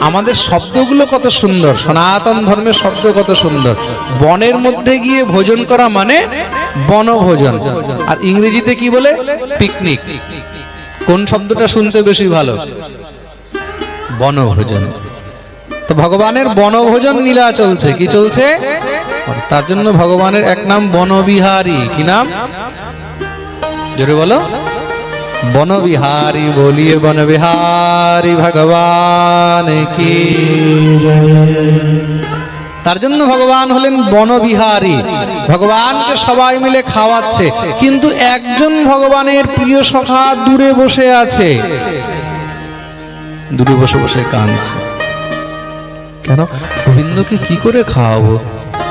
আমাদের শব্দগুলো কত সুন্দর, সনাতন ধর্মের শব্দ কত সুন্দর। বনের মধ্যে গিয়ে ভোজন করা মানে বনভোজন। আর ইংরেজিতে কি বলে? পিকনিক। কোন শব্দটা শুনতে বেশি ভালো? বনভোজন। তো ভগবানের বনভোজন লীলা চলছে। কি চলছে? তার জন্য ভগবানের এক নাম বনবিহারী। কি নাম? জোরে বলো। বনবিহারী, বলিয়ে বনবিহারী, ভগবান কি তার জন্য ভগবান হলেন বনবিহারী। ভগবানকে সবাই মিলে খাওয়াচ্ছে, কিন্তু একজন ভগবানের প্রিয় সখা দূরে বসে আছে। দূরে বসে বসে কাঁদছে। কেন? গোবিন্দকে কি করে খাওয়াবো?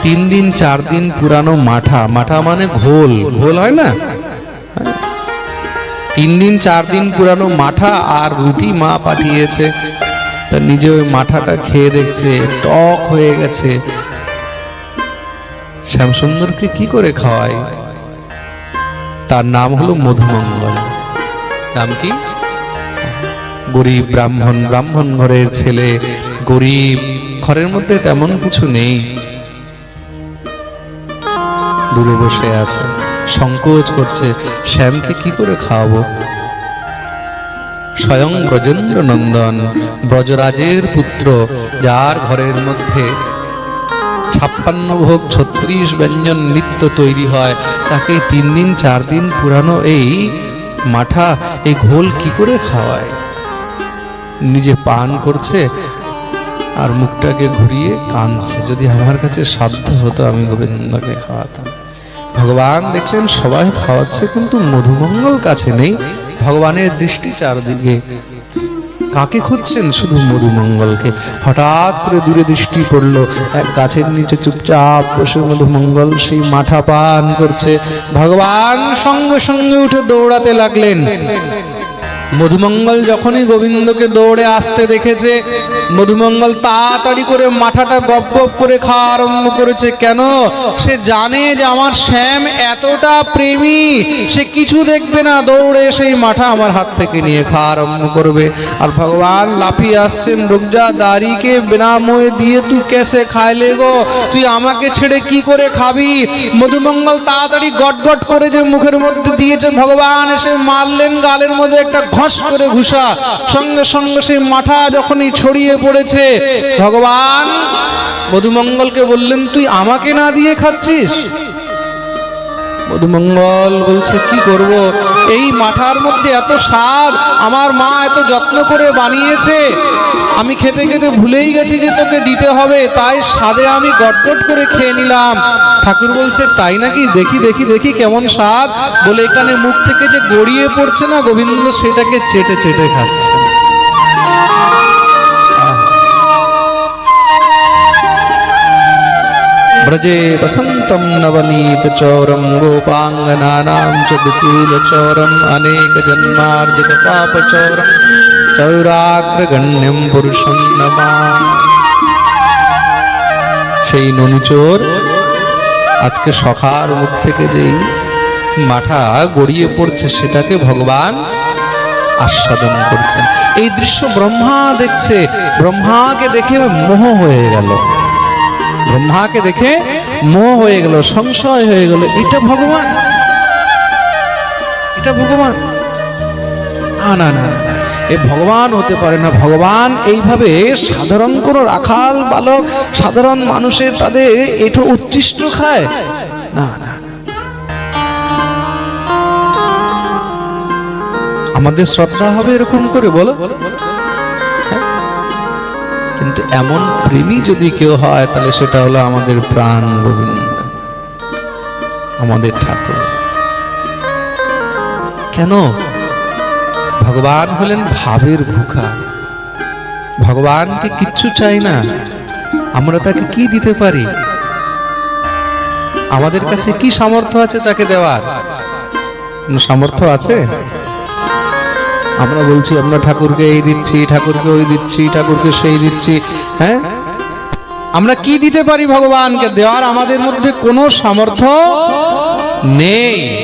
তিন দিন, চার দিন পুরানো মাঠা। মাঠা মানে ঘোল। ঘোল হয় না? তিন দিন, চার দিন পুরানো মাঠা আর রুটি মা পাঠিয়েছে। নিজে ওই মাঠাটা খেয়ে দেখছে, টক হয়ে গেছে। শ্যামসুন্দরকে কি করে খাওয়াই তার নাম হলো মধুমঙ্গল। নাম কি? গরিব ব্রাহ্মণ ব্রাহ্মণ ঘরের ছেলে। গরিব ঘরের মধ্যে তেমন কিছু নেই। দূরে বসে আছে। সংকোচ করছে। শ্যামকে কি করে খাওয়াবো? স্বয়ং ব্রজেন্দ্র নন্দন ব্রজরাজের পুত্র, যার ঘরের মধ্যে ছাপ্পান্ন ভোগ ছত্রিশ ব্যঞ্জন নিত্য তৈরি হয়, তাকে তিন দিন, চার দিন পুরানো এই মাঠা, এই ঘোল কি করে খাওয়ায়? নিজে পান করছে আর মুখটাকে ঘুরিয়ে কাঁদছে। যদি আমার কাছে সাধ্য হতো, আমি গোবিন্দকে খাওয়াতাম। ভগবান দেখলেন সবাই খাওয়াচ্ছে, কিন্তু মধুমঙ্গল কাছে নেই। ভগবানের দৃষ্টি চারদিকে। কাকে খুঁজছেন শুধু মধুমঙ্গলকে? হঠাৎ করে দূরে দৃষ্টি পড়ল। এক গাছের নিচে চুপচাপ বসে মধুমঙ্গল সেই মাথা পান করছে। ভগবান সঙ্গে সঙ্গে উঠে দৌড়াতে লাগলেন। মধুমঙ্গল যখনই গোবিন্দকে দৌড়ে আসতে দেখেছে, মধুমঙ্গল তাড়াতাড়ি করে মাথাটা গপ গপ করে খাওয়া আরম্ভ করেছে। কেন? সে জানে যে আমার শ্যাম এতটা প্রেমী, সে কিছু দেখবে না। দৌড়ে সেই মাথা আমার হাত থেকে নিয়ে খাওয়া আরম্ভ করবে। আর ভগবান লাফিয়ে আসছেন রুকজা দাড়িকে বিনাময়ে দিয়ে তুই কেসে খাইলে গো? তুই আমাকে ছেড়ে কি করে খাবি? মধুমঙ্গল তাড়াতাড়ি গট গট করে যে মুখের মধ্যে দিয়েছে, ভগবান এসে মারলেন, গালের মধ্যে একটা ঘষ করে ঘুষা। সঙ্গে সঙ্গে সেই মাথা যখনই ছড়িয়ে পড়েছে, ভগবান মধুমঙ্গলকে বললেন, তুই আমাকে না দিয়ে খাচ্ছিস? মধুমঙ্গল বলছে, কি করব? এই মাঠার মধ্যে এত স্বাদ আমার মা এত যত্ন করে বানিয়েছে। আমি খেতে খেতে ভুলেই গেছি যে তোকে দিতে হবে, তাই স্বাদে আমি গটগট করে খেয়ে নিলাম। ঠাকুর বলছে, তাই নাকি? দেখি দেখি দেখি কেমন স্বাদ। বলে এখানে মুখ থেকে যে গড়িয়ে পড়ছে না গোবিন্দ, সেটাকে চেটে চেটে খাচ্ছে। व्रजे वसन्तं नवनीतचौरं गोपाङ्गनानां च विपुलचौरम् अनेकजन्मार्जितपापचौरं চৌরাগ্রগণ্যম পুরুষম নমা সেই ননিচোর আজকে সখার মুখ থেকে যেই মাথা গড়িয়ে পড়ছে সেটাকে ভগবান আস্বাদন করছেন এই দৃশ্য ব্রহ্মা দেখছে ব্রহ্মাকে দেখে মোহ হয়ে গেল ব্রহ্মাকে দেখে মোহ হয়ে গেল, সংশয় হয়ে গেল, এটা ভগবান এটা ভগবান না না না। এ ভগবান হতে পারে না ভগবান এইভাবে সাধারণ কোন রাখাল বালক, সাধারণ মানুষের তাদের এটো উচ্ছিষ্ট খায় না আমাদের শ্রদ্ধা হবে এরকম করে, বলো? কিন্তু এমন প্রেমী যদি কেউ হয়, তাহলে সেটা হলো আমাদের প্রাণ গোবিন্দ, আমাদের ঠাকুর। কেন? ভগবান হলেন ভাবের ভুখা। ভগবানকে কিচ্ছু চাই না। আমরা তাকে কি দিতে পারি? আমাদের কাছে কি সামর্থ্য আছে তাকে দেওয়ার? সামর্থ্য আছে? আমরা বলছি, আমরা ঠাকুরকে এই দিচ্ছি, ঠাকুরকে ওই দিচ্ছি, ঠাকুরকে সেই দিচ্ছি। হ্যাঁ? আমরা কি দিতে পারি ভগবানকে? দেওয়ার আমাদের মধ্যে কোনো সামর্থ্য নেই।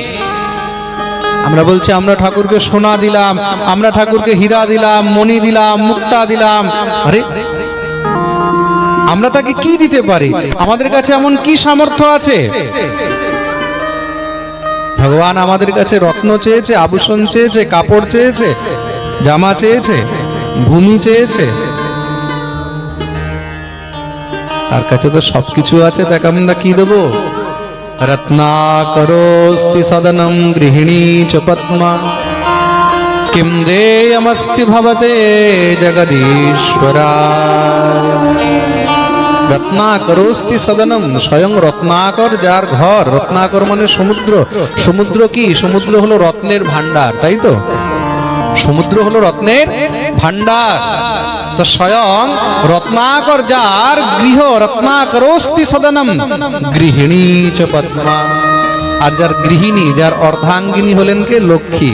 আমরা বলছি, আমরা ঠাকুরকে সোনা দিলাম, আমরা ঠাকুরকে হীরা দিলাম, মণি দিলাম, মুক্তা দিলাম। আরে, আমরা তাকে কি দিতে পারি? আমাদের কাছে এমন কি সামর্থ্য আছে? ভগবান আমাদের কাছে রত্ন চেয়েছে, আভূষণ চেয়েছে, কাপড় চেয়েছে, জামা চেয়েছে, ভূমি চেয়েছে। তার কাছে তো সবকিছু আছে তাকে আমরা কি দেবো? রত্নাকরোস্তি সদনম গৃহিণী চ পদ্মা। কিম দেয়মস্তি ভবতে জগদীশ্বরা। রত্নাকরোস্তি সদনম, স্বয়ং রত্নাকর যার ঘর। রত্নাকর মানে সমুদ্র। সমুদ্র কি? সমুদ্র হলো রত্নের ভান্ডার তাই তো? সমুদ্র হলো রত্নের ভান্ডার তো স্বয়ং রত্নাকর যার গৃহ রত্নাকরোস্তি সদনম, গৃহিণী চ পদ্মা আর যার গৃহিণী, যার অর্ধাঙ্গিনী হলেন কে? লক্ষ্মী।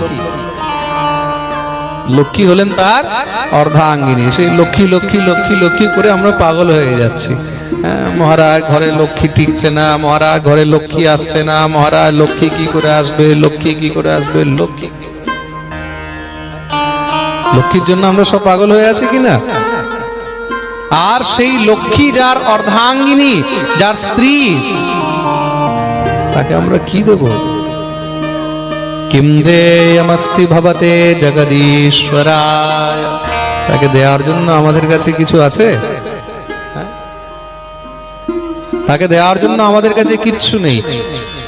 লক্ষ্মী হলেন তার অর্ধাঙ্গিনী। সেই লক্ষ্মী লক্ষ্মী লক্ষ্মী লক্ষ্মী করে আমরা পাগল হয়ে যাচ্ছি। হ্যাঁ, মহারাজ ঘরে লক্ষ্মী টিকছে না মহারাজ ঘরে লক্ষ্মী আসছে না মহারাজ লক্ষ্মী কি করে আসবে লক্ষ্মী কি করে আসবে লক্ষ্মী। লক্ষ্মীর জন্য আমরা সব পাগল হয়ে আছি কিনা আর সেই লক্ষ্মী যার অর্ধাঙ্গিনী যার স্ত্রী তাকে আমরা কি দেব? কিম দেয়মস্তি ভবতে জগদীশ্বরায়। তাকে দেওয়ার জন্য আমাদের কাছে কিছু আছে? হ্যাঁ? তাকে দেওয়ার জন্য আমাদের কাছে কিচ্ছু নেই।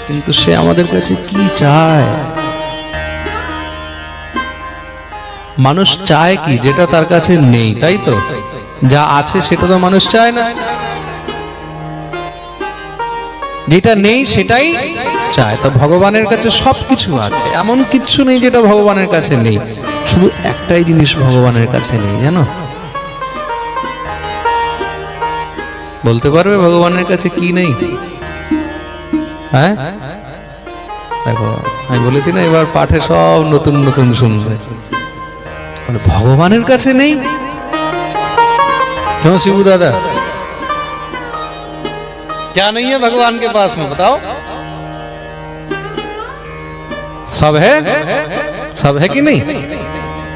কিন্তু সে আমাদের কাছে কি চায়? মানুষ চায় কি? যেটা তার কাছে নেই, তাই তো? যা আছে সেটা তো মানুষ চায় না। যেটা নেই সেটাই চায় তো ভগবানের কাছে সব কিছু আছে এমন কিচ্ছু নেই যেটা ভগবানের কাছে নেই শুধু একটাই জিনিস ভগবানের কাছে নেই জানো বলতে পারবে ভগবানের কাছে কি নেই হ্যাঁ দেখো আমি বলেছি না এবার পাঠে সব নতুন নতুন শুনবে বলে, ভগবানের কাছে নেই क्यों शिबू दादा क्या नहीं है भगवान के पास में बताओ सब है सब है कि नहीं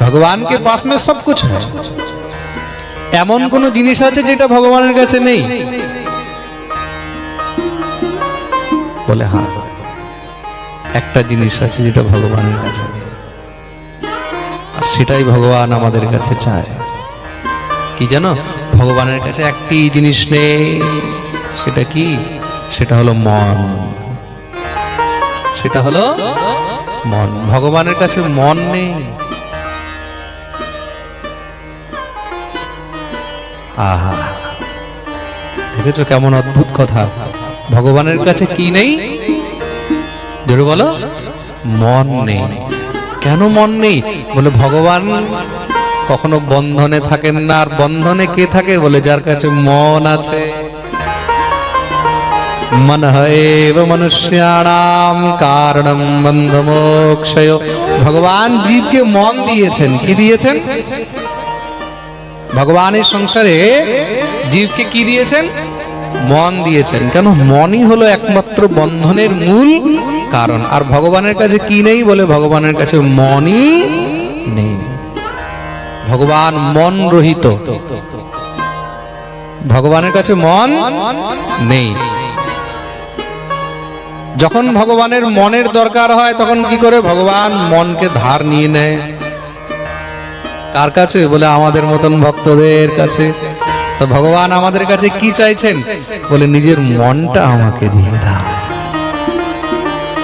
ভগবান के पास में सब कुछ है এমন কোন জিনিস আছে যেটা ভগবানের কাছে নেই বলে হ্যাঁ একটা জিনিস আছে যেটা ভগবানের কাছে নেই। আর সেটাই ভগবান আমাদের কাছে চায় কি জানো ভগবানের কাছে একটি জিনিস নেই সেটা কি সেটা হলো মন সেটা হলো মন। ভগবানের কাছে মন নেই। আহা। দেখেছ কেমন অদ্ভুত কথা? ভগবানের কাছে কি নেই? জোরে বলো। মন নেই। কেন মন নেই? বলে ভগবান কখনো বন্ধনে থাকেন না, আর বন্ধনে কে থাকে? বলে যার কাছে মন আছে। মন হেব মনুষ্যাণাম কারণম বন্ধ মোক্ষয় ভগবান জীবকে মন দিয়েছেন কি দিয়েছেন ভগবানের সংসারে জীবকে কি দিয়েছেন মন দিয়েছেন কেন মনই হলো একমাত্র বন্ধনের মূল কারণ। আর ভগবানের কাছে কি নেই বলে ভগবানের কাছে মনই নেই। ভগবান মন রহিত। ভগবানের কাছে মন নেই। যখন ভগবানের মনের দরকার হয়, তখন কি করে ভগবান মনকে ধার নিয়ে নেয়? কার কাছে? বলে, আমাদের মতন ভক্তদের কাছে। তো ভগবান আমাদের কাছে কি চাইছেন? বলে, নিজের মনটা আমাকে দিয়ে দাও।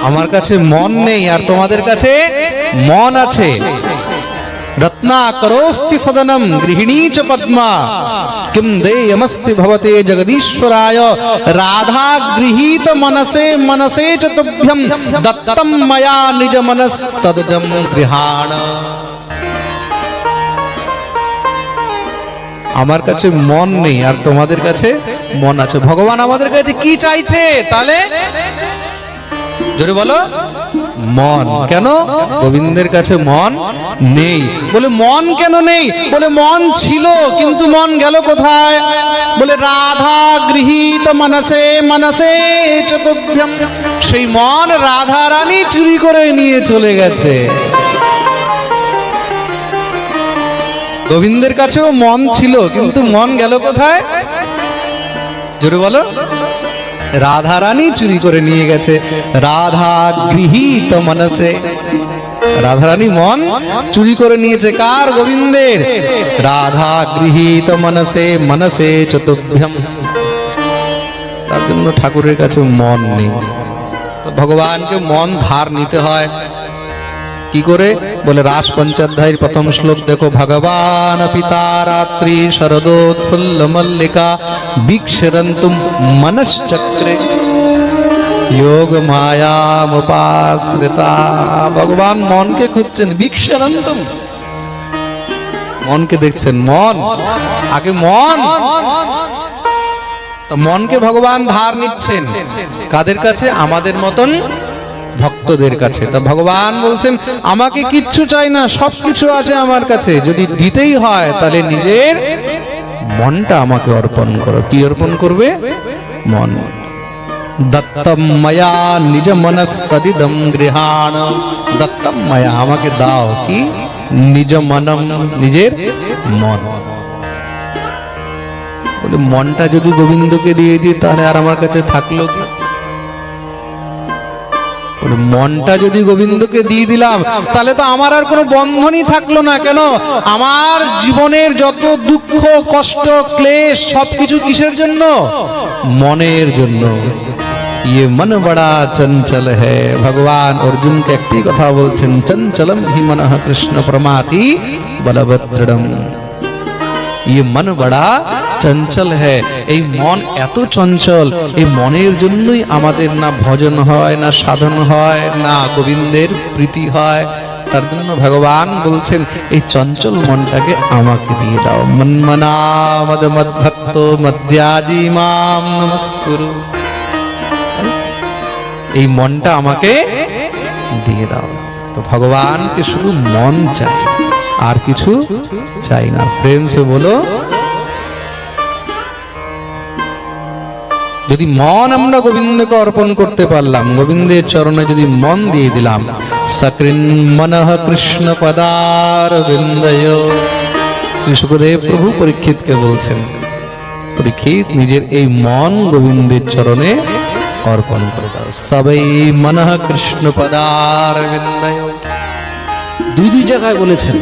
আমার কাছে মন নেই, আর তোমাদের কাছে মন আছে। রত্নাকরোস্তি সদনম গৃহিণী চ পদ্মা কিম দেয়মস্তি ভবতে জগদীশ্বরায় রাধা গৃহীত মনসে মনসে চ তুভ্যম দত্তম ময়া নিজ মনস তদদম গৃহাণ আমার কাছে মন নেই, আর তোমাদের কাছে মন আছে। ভগবান আমাদের কাছে কি চাইছে? তাহলে জোরে বলো। মন। কেন? গোবিন্দের কাছে মন নেই। বলে, মন কেন নেই? বলে, মন ছিল, কিন্তু মন গেল কোথায়? বলে, রাধা গৃহীত মনসে মনসে চতুভ্যম সেই মন রাধা রানী চুরি করে নিয়ে চলে গেছে। গোবিন্দের কাছেও মন ছিল, কিন্তু মন গেল কোথায়? জোরে বলো। রাধা রানী চুরি করে নিয়ে গেছে। রাধা গৃহীত মনসে। রাধা রানী মন চুরি করে নিয়েছে। কার গোবিন্দের? রাধা গৃহীত মনসে মনসে চতুর্ভ্যম তার জন্য ঠাকুরের কাছে মন নেই। ভগবানকে মন ধার নিতে হয়। কি করে? বলে রাস পঞ্চাধ্যায়ের প্রথম শ্লোক দেখো, ভগবান পিতা রাত্রি শরদোৎফুল্ল মল্লিকা বিক্ষরন্তুম মনশ্চক্রে যোগ মায়ামুপাশ্রিতা। ভগবান মনকে খুঁজছেন, বিক্ষরন্তুম। মনকে দেখছেন, মন। আগে মন। মনকে ভগবান ধার নিচ্ছেন। কাদের কাছে? আমাদের মতন ভক্তদের কাছে। তা ভগবান বলছেন, আমাকে কিচ্ছু চাই না সব কিছু আছে আমার কাছে। যদি দিতেই হয়, তাহলে নিজের মনটা আমাকে অর্পণ করো। কি অর্পণ করবে? মন। দত্তম মায়া নিজ মনস্তদিদম গৃহাণ। দত্তম মায়া, আমাকে দাও। কি? নিজ মনম নিজের মন। মনটা যদি গোবিন্দকে দিয়ে দিই, তাহলে আর আমার কাছে থাকল কি? মনটা যদি গোবিন্দকে দিয়ে দিলাম, তাহলে তো আমার আর কোনো বন্ধনই থাকল না কেন? আমার জীবনের যত দুঃখ, কষ্ট, ক্লেশ সব কিছু কিসের জন্য? মনের জন্য। ইয়ে মন বড়া চঞ্চল হে। ভগবান অর্জুনকে একটি কথা বলছেন, চঞ্চলম হি মন কৃষ্ণ প্রমাতি বলভদ্রম ইয়ে মন বড়া চঞ্চল হ্যাঁ এই মন এত চঞ্চল, এই মনের জন্যই আমাদের না ভজন হয়, না সাধন হয়, না গোবিন্দের প্রীতি হয়। তার জন্য ভগবান বলছেন, এই চঞ্চল মনটাকে আমাকে দিয়ে দাও। মন্মনা মদ মদ্ভক্ত মদ্যাজি মাম নমস্কুরু। এই মনটা আমাকে দিয়ে দাও। তো ভগবানকে শুধু মন চাই, আর কিছু চাই না। প্রেম সে বলো যদি মন আমরা গোবিন্দকে অর্পণ করতে পারলাম গোবিন্দের চরণে যদি মন দিয়ে দিলাম সকৃন মনঃ কৃষ্ণ পদার বিন্দয় শ্রী সুখদেব প্রভু পরীক্ষিতকে বলছেন পরীক্ষিত নিজের এই মন গোবিন্দের চরণে অর্পণ করে দাও। সবাই মনঃ কৃষ্ণ পদার বিন্দয় দুই দুই জায়গায় বলেছেন।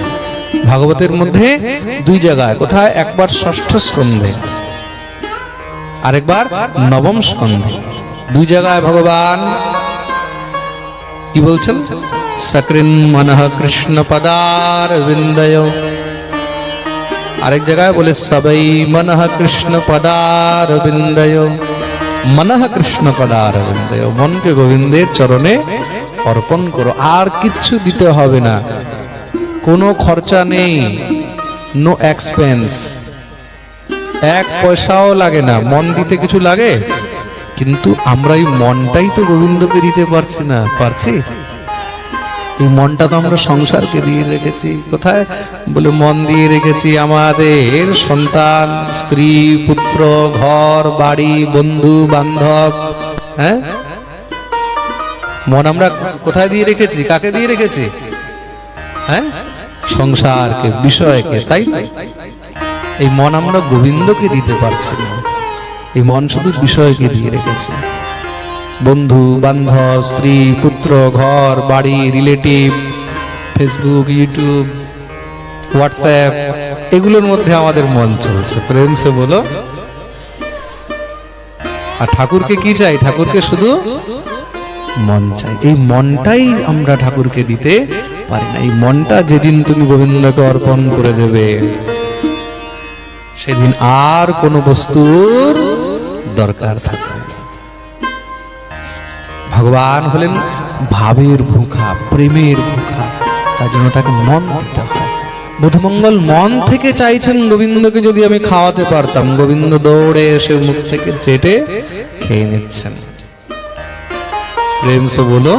ভাগবতের মধ্যে দুই জায়গায় কোথায়? একবার ষষ্ঠ স্কন্ধে। আরেকবার, নবম স্কন্ধ। দুই জায়গায় ভগবান, কি বলছেন? সকৃন মনঃ কৃষ্ণ পদার বিন্দয়। আরেক জায়গায় বলে সবাই মনঃ কৃষ্ণ পদার বিন্দয়। মনঃ কৃষ্ণ পদার বিন্দয়। মনকে গোবিন্দের চরণে অর্পণ করো। আর কিচ্ছু দিতে হবে না। কোনো খরচা নেই। নো এক্সপেন্স এক পয়সাও লাগে না, মন দিতে কিছু লাগে? কিন্তু আমরা এই মনটাই তো গোবিন্দকে দিতে পারছি না, পারছি? এই মনটা তো আমরা সংসারকে দিয়ে রেখেছি, কোথায়? বলে, মন দিয়ে রেখেছি আমাদের সন্তান, স্ত্রী, পুত্র, ঘর, বাড়ি, বন্ধু, বান্ধব হ্যাঁ? মন আমরা কোথায় দিয়ে রেখেছি? কাকে দিয়ে রেখেছি? হ্যাঁ? সংসারকে, বিষয়কে, তাই? এই মন আমরা গোবিন্দকে দিতে পারছি না। এই মন শুধু বিষয়কে দিয়ে রেখেছে। বন্ধু, বান্ধব, স্ত্রী, পুত্র, ঘর, বাড়ি, রিলেটিভ, ফেসবুক, ইউটিউব, হোয়াটসঅ্যাপ, এগুলোর মধ্যে আমাদের মন চলছে। প্রেম বলো। আর ঠাকুরকে কি চাই? ঠাকুরকে শুধু মন চাই। এই মনটাই আমরা ঠাকুরকে দিতে পারি না। এই মনটা যেদিন তুমি গোবিন্দকে অর্পণ করে দেবে সেদিন আর কোনো বস্তুর দরকার থাকবে ভগবান হলেন ভাবের ভুখা, প্রেমের ভুখা, তার জন্য তাকে মন দিতে বুধমঙ্গল মন থেকে চাইছেন গোবিন্দকে যদি আমি খাওয়াতে পারতাম। গোবিন্দ দৌড়ে এসে মুখ থেকে চেটে খেয়ে নিচ্ছেন। প্রেম সে বলো